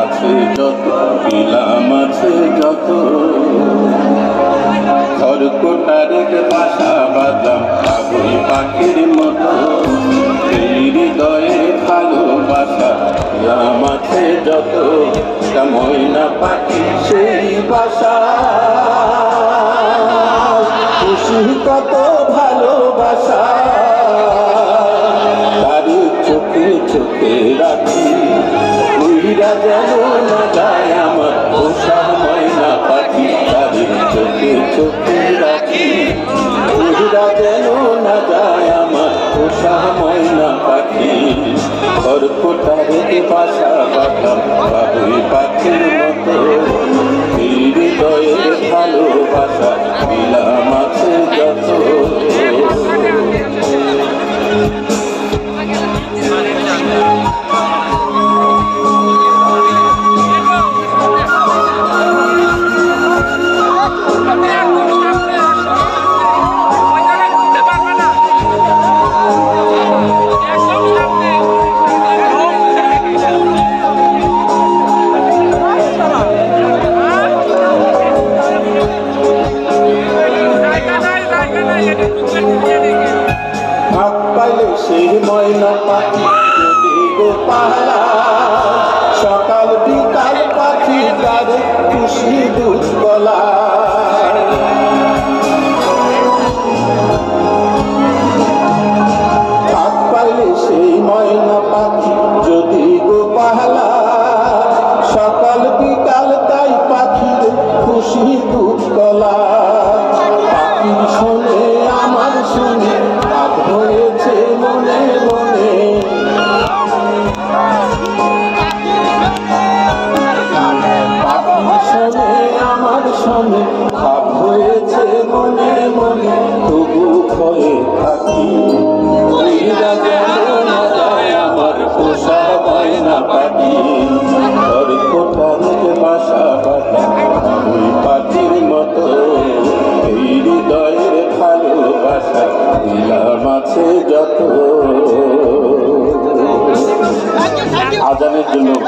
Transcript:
আছে যত পিলাম আছে যত। খড়কোটারের বাসা বাদাম বাবুই পাখির মতো। হৃদয়ে ভালোবাসা পিলাম আছে যত। ময়না পাখি সেই বাসা। খুশি কত ভালোবাসা। তার চোখে চোখে রাখি। উইরা যেন না আমার পোষা ময়না পাখি তার চোখে চোখে রাখি। উইরা যেন না যায় আমার পোষা ময়না পাখি। খড়কোটারে বাসা বাতাম বাবুই পাখির সেই ময়না পাখি যদি গো পালা সকাল বিকাল পাখি তার খুশি দুধ গলা ভাগ সেই ময়না পাখি যদি গো পালা সকাল বিকাল তাই পাখির খুশি দুধ মনে তবু ভয়ে থাকি। যেন না যায় আমার পোষা বায়না পাখি ঘর কোটারে বাসা বাঁধা ওই পাখির মতো। এই হৃদয়ের ভালোবাসা দিলাম আছে যত। আজানের জন্য